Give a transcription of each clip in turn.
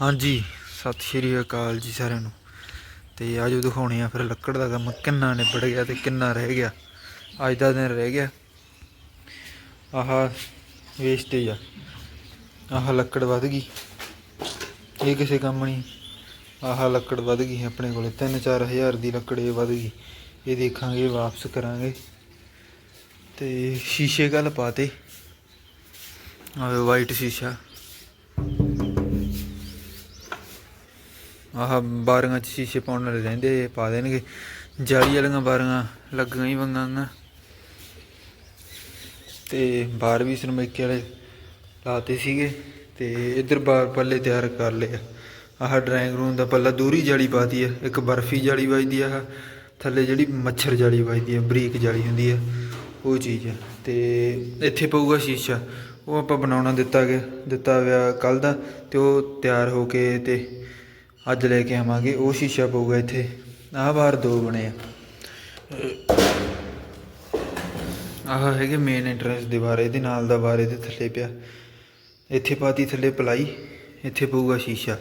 ਹਾਂਜੀ, ਸਤਿ ਸ਼੍ਰੀ ਅਕਾਲ ਜੀ ਸਾਰਿਆਂ ਨੂੰ। ਤੇ ਆਜੋ ਦਿਖਾਉਣੇ ਆ ਫਿਰ ਲੱਕੜ ਦਾ ਕੰਮ ਕਿੰਨਾ ਨਿਬੜ ਗਿਆ ਤੇ ਕਿੰਨਾ ਰਹਿ ਗਿਆ। ਅੱਜ ਦਾ ਦਿਨ ਰਹਿ ਗਿਆ। ਆਹ ਵੇਸਟੇਜ ਆ। ਆਹ ਲੱਕੜ ਵੱਧ ਗਈ। ਇਹ ਕਿਸੇ ਕੰਮ ਨਹੀਂ। ਆਹ ਲੱਕੜ ਵੱਧ ਗਈ ਆਪਣੇ ਕੋਲੇ। 3-4 ਹਜ਼ਾਰ ਦੀ ਲੱਕੜ ਇਹ ਵੱਧ ਗਈ। ਇਹ ਦੇਖਾਂਗੇ ਵਾਪਸ ਕਰਾਂਗੇ। ਤੇ ਸ਼ੀਸ਼ੇ ਕੱਲ ਪਾਤੇ ਆਹ ਵਾਈਟ ਸ਼ੀਸ਼ਾ। ਆਹ ਬਾਰੀਆਂ 'ਚ ਸ਼ੀਸ਼ੇ ਪਾਉਣ ਵਾਲੇ ਰਹਿੰਦੇ ਪਾ ਦੇਣਗੇ। ਜਾਲੀ ਵਾਲੀਆਂ ਬਾਰੀਆਂ ਲੱਗੀਆਂ ਹੀ ਵੰਗਾਂਗਾ ਤੇ ਬਾਹਰ ਵੀ ਸਰਮੇਕੇ ਵਾਲੇ ਲਾਤੇ ਸੀਗੇ, ਤੇ ਇੱਧਰ ਬਾਹਰ ਪੱਲੇ ਤਿਆਰ ਕਰ ਲਏ ਆਹ ਡਰਾਇੰਗ ਰੂਮ ਦਾ ਪੱਲਾ ਦੂਰੀ ਜਾਲੀ ਪਾਤੀ ਆ, ਇੱਕ ਬਰਫੀ ਜਾਲੀ ਵੱਜਦੀ ਆ, ਆਹ ਥੱਲੇ ਜਿਹੜੀ ਮੱਛਰ ਜਾਲੀ ਵੱਜਦੀ ਹੈ ਬਰੀਕ ਜਾਲੀ ਹੁੰਦੀ ਆ, ਉਹ ਚੀਜ਼ ਹੈ ਤੇ ਇੱਥੇ ਪਊਗਾ ਸ਼ੀਸ਼ਾ, ਉਹ ਆਪਾਂ ਬਣਾਉਣਾ ਦਿੱਤਾ ਗਿਆ, ਦਿੱਤਾ ਹੋਇਆ ਕੱਲ ਦਾ, ਤੇ ਉਹ ਤਿਆਰ ਹੋ ਕੇ ਤੇ ਅੱਜ ਲੈ ਕੇ ਆਵਾਂਗੇ, ਉਹ ਸ਼ੀਸ਼ਾ ਪਊਗਾ ਇੱਥੇ। ਆਹ ਬਾਹਰ ਦੋ ਬਣੇ ਆ। ਆਹ ਹੈਗੇ ਮੇਨ ਐਂਟਰੈਂਸ ਦੇ ਦੀਵਾਰ ਇਹਦੇ ਨਾਲ ਦਾ ਬਾਰ ਇਹਦੇ ਥੱਲੇ ਪਿਆ। ਇੱਥੇ ਪਾਤੀ, ਥੱਲੇ ਪਲਾਈ, ਇੱਥੇ ਪਊਗਾ ਸ਼ੀਸ਼ਾ।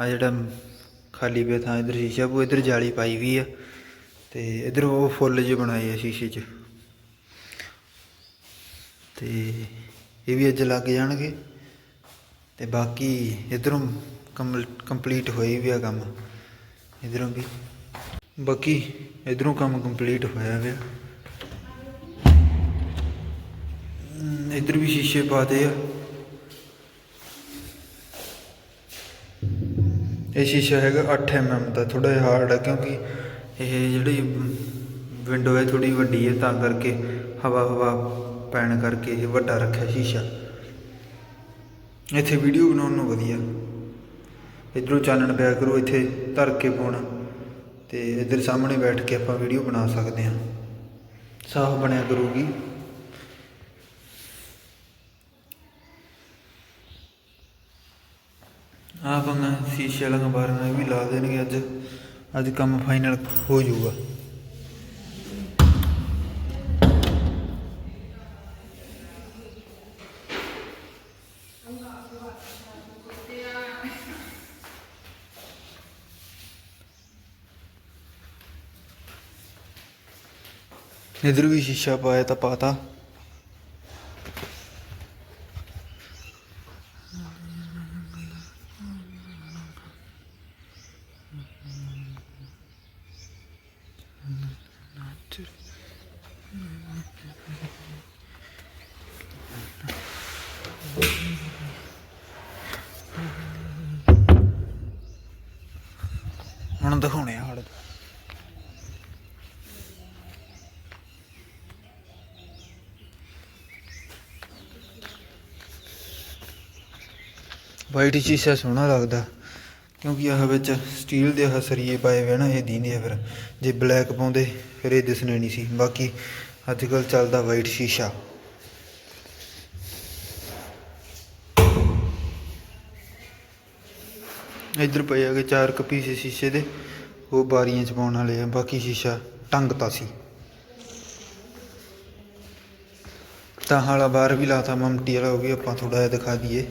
ਆ ਜਿਹੜਾ ਖਾਲੀ ਪਿਆ ਥਾਂ, ਇਧਰ ਸ਼ੀਸ਼ਾ ਪਊ, ਇਧਰ ਜਾਲੀ ਪਾਈ ਵੀ ਆ। ਤੇ ਇਧਰ ਉਹ ਫੁੱਲ ਜਿਹੇ ਬਣਾਏ ਆ ਸ਼ੀਸ਼ੇ 'ਚ। ਤੇ ਇਹ ਵੀ ਅੱਜ ਲੱਗ ਜਾਣਗੇ। ਤੇ ਬਾਕੀ ਇਧਰੋਂ ਕੰਪਲੀਟ ਹੋਈ ਵੀ ਆ ਕੰਮ। ਇਧਰੋਂ ਵੀ। ਬਾਕੀ ਇਧਰੋਂ ਕੰਮ ਕੰਪਲੀਟ ਹੋਇਆ ਪਿਆ ਹਮ, ਇੱਧਰ ਵੀ ਸ਼ੀਸ਼ੇ ਪਾਤੇ ਆ। ਇਹ ਸ਼ੀਸ਼ਾ ਹੈਗਾ 8 mm ਦਾ ਥੋੜਾ ਜਿਹਾ ਹਾਰਡ ਆ ਕਿਉਂਕਿ ਇਹ ਜਿਹੜੀ ਵਿੰਡੋ ਹੈ ਥੋੜੀ ਵੱਡੀ ਹੈ ਤਾਂ ਕਰਕੇ ਹਵਾ ਹਵਾ ਪੈਣ ਕਰਕੇ ਇਹ ਵੱਡਾ ਰੱਖਿਆ ਸ਼ੀਸ਼ਾ। ਇੱਥੇ ਵੀਡੀਓ ਬਣਾਉਣ ਨੂੰ ਵਧੀਆ। ਇਧਰੋਂ ਚਾਨਣ ਪਿਆ ਕਰੂ, ਇੱਥੇ ਧਰ ਕੇ ਪਾਉਣਾ। ਤੇ ਇੱਧਰ ਸਾਹਮਣੇ ਬੈਠ ਕੇ ਆਪਾਂ ਵੀਡੀਓ ਬਣਾ ਸਕਦੇ ਹਾਂ। ਸਾਫ਼ ਬਣਿਆ ਕਰੂਗੀ। ਆ ਬੰਗਾ ਸ਼ੀਸ਼ੇ ਵਾਲੀਆਂ ਬਾਰੀਆਂ ਵੀ ਲਾ ਦੇਣਗੇ ਅੱਜ। ਅੱਜ ਕੰਮ ਫਾਈਨਲ ਹੋ ਜਾਊਗਾ। ਇਧਰ ਵੀ ਸ਼ੀਸ਼ਾ ਪਾਇਆ ਤਾਂ ਪਾਤਾ ਹੁਣ ਦਿਖਾਉਣੇ ਆ ਹੜ ਵਾਈਟ ਸ਼ੀਸ਼ਾ ਸੋਹਣਾ ਲੱਗਦਾ। ਕਿਉਂਕਿ ਆਹ ਵਿੱਚ ਸਟੀਲ ਦੇ ਆਹ ਸਰੀਏ ਪਾਏ ਹੋਏ ਨਾ, ਇਹ ਦੀਂਦੇ ਆ ਫਿਰ। ਜੇ ਬਲੈਕ ਪਾਉਂਦੇ, ਫਿਰ ਇਹ ਦਿਸਣੇ ਨਹੀਂ ਸੀ। ਬਾਕੀ ਅੱਜ ਕੱਲ ਚੱਲਦਾ ਵਾਈਟ ਸ਼ੀਸ਼ਾ। ਇੱਧਰ ਪਏ ਹੈਗੇ ਚਾਰ ਕੁ ਪੀਸ ਸ਼ੀਸ਼ੇ ਦੇ। ਉਹ ਬਾਰੀਆਂ ਚ ਪਾਉਣ ਵਾਲੇ ਆ। ਬਾਕੀ ਸ਼ੀਸ਼ਾ ਟੰਗਤਾ ਸੀ। ਤਾਂ ਹਾਲਾ ਬਾਹਰ ਵੀ ਲਾਤਾ, ਮਮਟੀ ਵਾਲਾ, ਉਹ ਵੀ ਆਪਾਂ ਥੋੜਾ ਜਿਹਾ ਦਿਖਾ ਦਈਏ।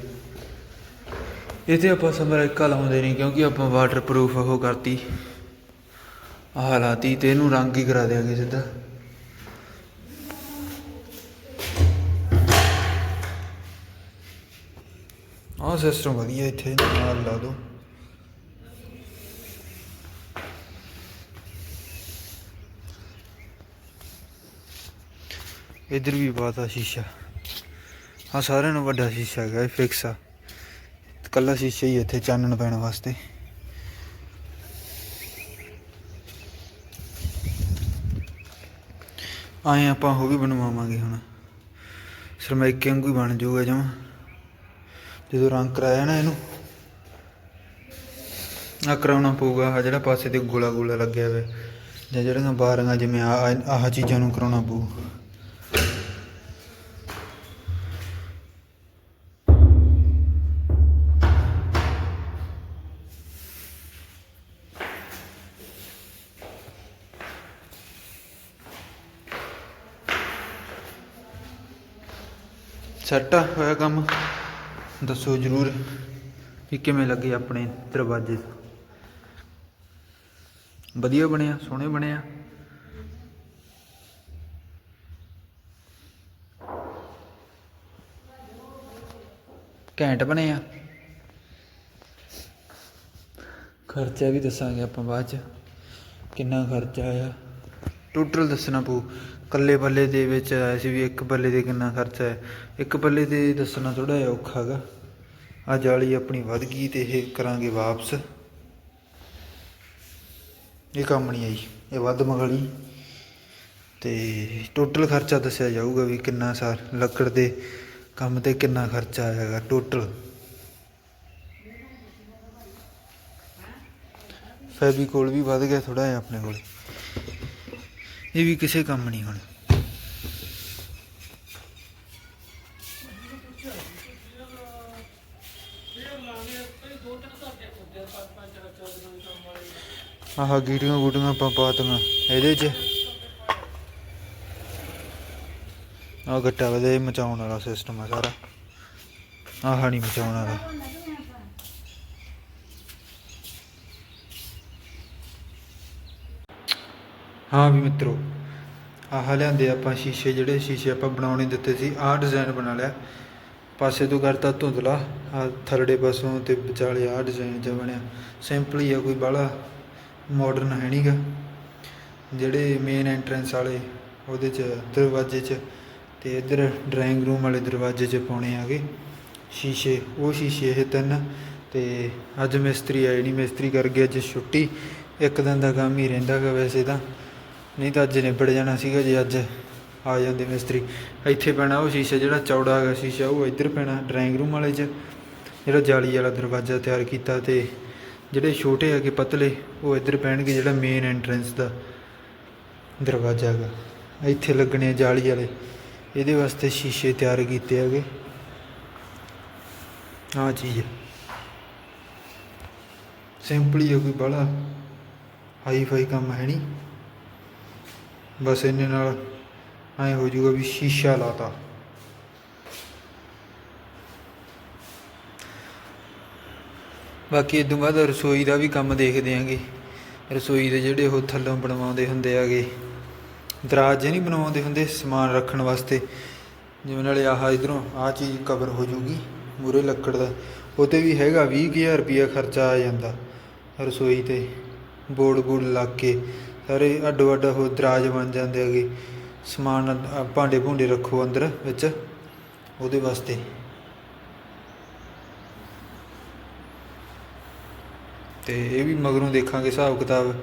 ਇਹ ਤੇ ਆਪਾਂ ਸਮਰੈਕਾ ਲਾਉਂਦੇ ਨਹੀਂ ਕਿਉਂਕਿ ਆਪਾਂ ਵਾਟਰਪ੍ਰੂਫ ਉਹ ਕਰਤੀ। ਆਹ ਲਾਤੀ ਤੇ ਇਹਨੂੰ ਰੰਗ ਹੀ ਕਰਾ ਦਿਆਂਗੇ ਸਿੱਧਾ। ਆਹ ਸਿਸਟਮ ਵਧੀਆ ਇੱਥੇ, ਨਾਲ ਲਾ ਦੋ। ਇਧਰ ਵੀ ਬਾਤਾ ਸ਼ੀਸ਼ਾ। ਆ ਸਾਰਿਆਂ ਨੂੰ ਵੱਡਾ ਸ਼ੀਸ਼ਾ ਹੈਗਾ, ਇਹ ਫਿਕਸ ਆ। ਕੱਲਾ ਸ਼ੀਸ਼ਾ ਹੀ ਇੱਥੇ ਚਾਨਣ ਪੈਣ ਵਾਸਤੇ। ਆਏ ਆਪਾਂ ਉਹ ਵੀ ਬਣਵਾਵਾਂਗੇ ਹੁਣ। ਸਰਮਾਇਕੇ ਵਾਂਗੂ ਹੀ ਬਣ ਜਾਊਗਾ ਜਮਾ। ਜਦੋਂ ਰੰਗ ਕਰਾਇਆ ਨਾ ਇਹਨੂੰ ਆ ਕਰਾਉਣਾ ਪਊਗਾ ਆ ਜਿਹੜਾ ਪਾਸੇ ਤੇ ਗੋਲਾ ਗੋਲਾ ਲੱਗਿਆ ਹੋਇਆ। ਜਾਂ ਜਿਹੜੀਆਂ ਬਾਰੀਆਂ ਜਿਵੇਂ ਆ ਆਹ ਚੀਜ਼ਾਂ ਨੂੰ ਕਰਾਉਣਾ ਪਊ। ਸੈੱਟ ਹੋਇਆ ਕੰਮ। ਦੱਸੋ ਜਰੂਰ ਵੀ ਕਿਵੇਂ ਲੱਗੇ ਆਪਣੇ ਦਰਵਾਜ਼ੇ? ਵਧੀਆ ਬਣਿਆ, ਸੋਹਣੇ ਬਣਿਆ। ਘੈਂਟ ਬਣਿਆ ਖਰਚਾ ਵੀ ਦੱਸਾਂਗੇ ਆਪਾਂ ਬਾਅਦ ਚ। ਕਿੰਨਾ ਖਰਚਾ ਆਇਆ? ਟੋਟਲ ਦੱਸਣਾ ਪਊ। ਕੱਲੇ ਬੱਲੇ ਦੇ ਵਿੱਚ ਆਇਆ ਸੀ ਵੀ ਇੱਕ ਬੱਲੇ ਦੇ ਕਿੰਨਾ ਖਰਚਾ ਹੈ। ਇੱਕ ਬੱਲੇ ਦੇ ਦੱਸਣਾ ਥੋੜਾ ਜਿਹਾ ਔਖਾ ਹੈਗਾ। ਆ ਜਾਲੀ ਆਪਣੀ ਵੱਧ ਗਈ ਤੇ ਇਹ ਕਰਾਂਗੇ ਵਾਪਸ। ਇਹ ਕੰਮ ਨਹੀਂ ਆਈ। ਇਹ ਵੱਧ ਮਗਲੀ। ਤੇ ਟੋਟਲ ਖਰਚਾ ਦੱਸਿਆ ਜਾਊਗਾ ਵੀ ਕਿੰਨਾ ਸਾਰ ਲੱਕੜ ਦੇ ਕੰਮ ਤੇ ਕਿੰਨਾ ਖਰਚਾ ਆਏਗਾ ਟੋਟਲ ਫੈਬੀਕੋਲ ਵੀ ਵੱਧ ਗਿਆ ਥੋੜਾ ਜਿਹਾ ਆਪਣੇ ਕੋਲ। ਇਹ ਵੀ ਕਿਸੇ ਕੰਮ ਨਹੀਂ ਹੁਣ। ਆਹ ਗੀਟੀਆਂ ਗੂਟੀਆਂ ਆਪਾਂ ਪਾਤੀਆਂ ਇਹਦੇ 'ਚ। ਆ ਗੱਟਾ ਵਧੇ ਮਚਾਉਣ ਵਾਲਾ ਸਿਸਟਮ ਆ ਸਾਰਾ। ਆਹ ਨਹੀਂ ਮਚਾਉਣ ਵਾਲਾ। ਹਾਂ ਵੀ ਮਿੱਤਰੋ, ਆਹ ਲਿਆਂਦੇ ਆਪਾਂ ਸ਼ੀਸ਼ੇ ਜਿਹੜੇ ਸ਼ੀਸ਼ੇ ਆਪਾਂ ਬਣਾਉਣੇ ਦਿੱਤੇ ਸੀ, ਆਹ ਡਿਜ਼ਾਈਨ ਬਣਾ ਲਿਆ। ਪਾਸੇ ਤੋਂ ਕਰਤਾ ਧੁੰਦਲਾ ਆ ਥਰੜੇ ਪਾਸੋਂ ਤੇ ਵਿਚਾਲੇ ਆਹ ਡਿਜ਼ਾਈਨ ਜਿਹਾ ਬਣਿਆ। ਸਿੰਪਲ ਹੀ ਆ, ਕੋਈ ਬਾਹਲਾ ਮਾਡਰਨ ਹੈ ਨਹੀਂਗਾ ਜਿਹੜੇ ਮੇਨ ਐਂਟਰੈਂਸ ਵਾਲੇ, ਉਹਦੇ ਚ ਦਰਵਾਜ਼ੇ 'ਚ ਤੇ ਇੱਧਰ ਡਰਾਇੰਗ ਰੂਮ ਵਾਲੇ ਦਰਵਾਜ਼ੇ 'ਚ ਪਾਉਣੇ ਆਗੇ ਸ਼ੀਸ਼ੇ, ਉਹ ਸ਼ੀਸ਼ੇ ਇਹ ਤਿੰਨ ਤੇ ਅੱਜ ਮਿਸਤਰੀ ਆਏ ਨਹੀਂ ਮਿਸਤਰੀ ਕਰ ਗਿਆ ਅੱਜ ਛੁੱਟੀ। ਇੱਕ ਦਿਨ ਦਾ ਕੰਮ ਹੀ ਰਹਿੰਦਾ ਗਾ ਵੈਸੇ ਤਾਂ। ਨਹੀਂ ਤਾਂ ਅੱਜ ਨਿਬੜ ਜਾਣਾ ਸੀਗਾ ਜੇ, ਅੱਜ ਆ ਜਾਂਦੇ ਮਿਸਤਰੀ। ਇੱਥੇ ਪੈਣਾ ਉਹ ਸ਼ੀਸ਼ਾ ਜਿਹੜਾ ਚੌੜਾ ਹੈਗਾ, ਸ਼ੀਸ਼ਾ ਉਹ ਇੱਧਰ ਪੈਣਾ ਡਰਾਇੰਗ ਰੂਮ ਵਾਲੇ 'ਚ। ਜਿਹੜਾ ਜਾਲੀ ਵਾਲਾ ਦਰਵਾਜ਼ਾ ਤਿਆਰ ਕੀਤਾ ਤੇ ਜਿਹੜੇ ਛੋਟੇ ਹੈਗੇ ਪਤਲੇ, ਉਹ ਇੱਧਰ ਪੈਣਗੇ ਜਿਹੜਾ ਮੇਨ ਐਂਟਰੈਂਸ ਦਾ ਦਰਵਾਜ਼ਾ ਹੈਗਾ। ਇੱਥੇ ਲੱਗਣੇ ਆ ਜਾਲੀ ਵਾਲੇ। ਇਹਦੇ ਵਾਸਤੇ ਸ਼ੀਸ਼ੇ ਤਿਆਰ ਕੀਤੇ ਹੈਗੇ। ਆ ਚੀਜ਼ ਸਿੰਪਲੀ ਹੀ ਹੈ ਕੋਈ ਬੜਾ ਹਾਈ ਫਾਈ ਕੰਮ ਹੈ ਨਹੀਂ। ਬਸ ਇੰਨੇ ਨਾਲ ਐਂ ਹੋ ਜਾਊਗਾ ਵੀ ਸ਼ੀਸ਼ਾ ਲਾਤਾ। ਬਾਕੀ ਇਦੋਂ ਬਾਅਦ ਰਸੋਈ ਦਾ ਵੀ ਕੰਮ ਦੇਖਦੇ ਆਂਗੇ। ਰਸੋਈ ਦੇ ਜਿਹੜੇ ਉਹ ਥੱਲੋਂ ਬਣਵਾਉਂਦੇ ਹੁੰਦੇ ਆਗੇ। ਦਰਾਜ ਨਹੀਂ ਬਣਵਾਉਂਦੇ ਹੁੰਦੇ ਸਮਾਨ ਰੱਖਣ ਵਾਸਤੇ। ਜਿਵੇਂ ਨਾਲੇ ਆਹ ਇਧਰੋਂ ਆਹ ਚੀਜ਼ ਕਵਰ ਹੋ ਜਾਊਗੀ ਮੂਰੇ ਲੱਕੜ ਦਾ। ਉਹਤੇ ਵੀ ਹੈਗਾ 20000 ਰੁਪਿਆ ਖਰਚਾ ਆ ਜਾਂਦਾ ਰਸੋਈ ਤੇ। ਬੋਰਡ ਬੋਰਡ ਲੱਗ ਕੇ ਸਾਰੇ ਅੱਡੋ ਅੱਡ ਉਹ ਦਰਾਜ ਬਣ ਜਾਂਦੇ ਹੈਗੇ। ਸਮਾਨ ਭਾਂਡੇ ਭੁੰਡੇ ਰੱਖੋ ਅੰਦਰ ਵਿੱਚ, ਉਹਦੇ ਵਾਸਤੇ। ਤੇ ਇਹ ਵੀ ਮਗਰੋਂ ਦੇਖਾਂਗੇ ਹਿਸਾਬ ਕਿਤਾਬ।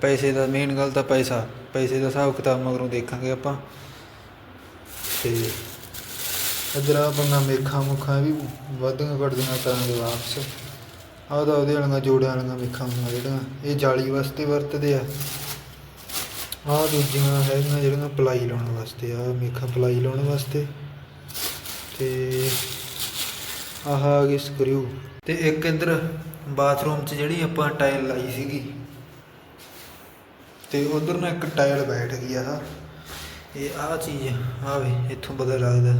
ਪੈਸੇ ਦਾ ਮੇਨ ਗੱਲ ਤਾਂ ਪੈਸਾ। ਪੈਸੇ ਦਾ ਹਿਸਾਬ ਕਿਤਾਬ ਮਗਰੋਂ ਦੇਖਾਂਗੇ ਆਪਾਂ। ਤੇ ਇੱਧਰ ਆ ਬੰਗਾ ਮੇਖਾਂ ਮੁਖਾਂ ਵੀ ਵਾਧੀਆਂ ਘਟਦੀਆਂ ਕਰਾਂਗੇ ਵਾਪਸ। ਆਹ ਤਾਂ ਉਹਦੇ ਵਾਲੀਆਂ ਜੋੜਿਆਂ ਵਾਲੀਆਂ ਮੇਖਾਂ ਮੁਖਾਂ ਜਿਹੜੀਆਂ, ਇਹ ਜਾਲੀ ਵਾਸਤੇ ਵਰਤਦੇ ਆ। ਆਹ ਦੂਜੀਆਂ ਹੈਗੀਆਂ ਜਿਹੜੀਆਂ ਪਲਾਈ ਲਾਉਣ ਵਾਸਤੇ ਆਹ ਮੇਖਾਂ ਪਲਾਈ ਲਾਉਣ ਵਾਸਤੇ। ਤੇ ਆਹ ਆ ਗਈ ਸਕਰੂ ਤੇ ਇੱਕ ਇੱਧਰ ਬਾਥਰੂਮ 'ਚ ਜਿਹੜੀ ਆਪਾਂ ਟਾਇਲ ਲਾਈ ਸੀਗੀ, ਤੇ ਉਧਰ ਨਾ ਇੱਕ ਟਾਇਲ ਬੈਠ ਗਈ ਆ। ਇਹ ਆਹ ਚੀਜ਼ ਆ ਵੇ, ਇੱਥੋਂ ਪਤਾ ਲੱਗਦਾ।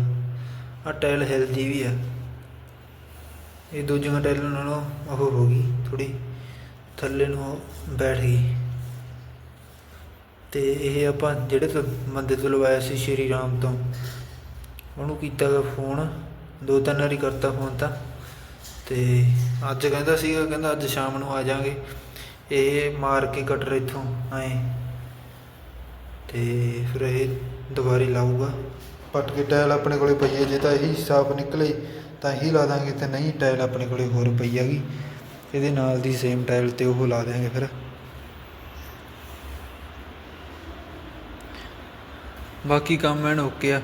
ਆਹ ਟਾਇਲ ਹਿਲਦੀ ਵੀ ਆ। ਇਹ ਦੂਜੀਆਂ ਟਾਇਲਾਂ ਨਾਲੋਂ ਉਹ ਹੋ ਗਈ ਥੋੜੀ ਥੱਲੇ ਨੂੰ ਉਹ ਬੈਠ ਗਈ। ਅਤੇ ਇਹ ਆਪਾਂ ਜਿਹੜੇ ਤੋਂ ਬੰਦੇ ਤੋਂ ਲਵਾਇਆ ਸੀ ਸ਼੍ਰੀ ਰਾਮ ਤੋਂ, ਉਹਨੂੰ ਕੀਤਾ ਗਾ ਫੋਨ, ਦੋ ਤਿੰਨ ਵਾਰੀ ਕਰਤਾ ਫੋਨ ਤਾਂ, ਤੇ ਅੱਜ ਕਹਿੰਦਾ ਸੀਗਾ, ਕਹਿੰਦਾ ਅੱਜ ਸ਼ਾਮ ਨੂੰ ਆ ਜਾਾਂਗੇ ਇਹ ਮਾਰ ਕੇ ਕਟਰ ਇੱਥੋਂ ਆਏ, ਤੇ ਫਿਰ ਇਹ ਦੁਬਾਰੇ ਲਾਊਗਾ। ਪੱਟ ਕੇ ਟਾਇਲ ਆਪਣੇ ਕੋਲੇ ਪਈ ਹੈ, ਜੇ ਤਾਂ ਇਹੀ ਸਾਫ਼ ਨਿਕਲੇ, ਤਾਂ ਇਹੀ ਲਾ ਦਾਂਗੇ, ਤੇ ਨਹੀਂ ਟਾਇਲ ਆਪਣੇ ਕੋਲੇ ਹੋਰ ਪਈ ਹੈਗੀ। ਇਹਦੇ ਨਾਲ ਦੀ ਸੇਮ ਟਾਇਲ ਤੇ ਉਹ ਲਾ ਦਿਆਂਗੇ ਫਿਰ। ਬਾਕੀ ਕੰਮ ਐਨ ਓਕੇ ਆ।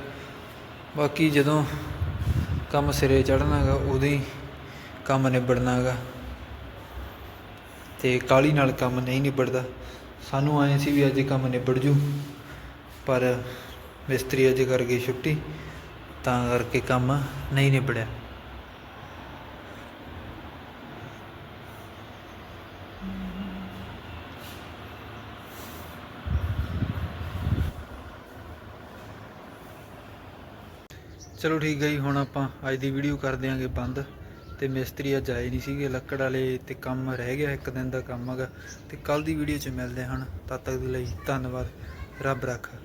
ਬਾਕੀ ਜਦੋਂ ਕੰਮ ਸਿਰੇ ਚੜ੍ਹਨਾ ਹੈਗਾ ਉਦੋਂ ਹੀ ਕੰਮ ਨਿਬੜਨਾ ਹੈਗਾ ਤੇ ਕਾਲੀ ਨਾਲ ਕੰਮ ਨਹੀਂ ਨਿਬੜਦਾ। ਸਾਨੂੰ ਆਏ ਸੀ ਵੀ ਅੱਜ ਕੰਮ ਨਿਬੜ ਜੂ, ਪਰ ਮਿਸਤਰੀ ਅੱਜ ਕਰਕੇ ਛੁੱਟੀ, ਤਾਂ ਕਰਕੇ ਕੰਮ ਨਹੀਂ ਨਿਬੜਿਆ। ਚਲੋ ਠੀਕ ਹੈ ਜੀ, ਹੁਣ ਆਪਾਂ ਅੱਜ ਦੀ ਵੀਡੀਓ ਕਰ ਦਿਆਂਗੇ ਬੰਦ। ਤੇ ਮਿਸਤਰੀ ਅੱਜ ਆਏ ਨਹੀਂ ਸੀਗੇ, ਲੱਕੜ ਵਾਲੇ ਤੇ ਕੰਮ ਰਹਿ ਗਿਆ, ਇੱਕ ਦਿਨ ਦਾ ਕੰਮ ਹੈਗਾ। ਤੇ ਕੱਲ ਦੀ ਵੀਡੀਓ 'ਚ ਮਿਲਦੇ ਹਨ ਤਦ ਤੱਕ ਦੇ ਲਈ ਧੰਨਵਾਦ। ਰੱਬ ਰੱਖਾ।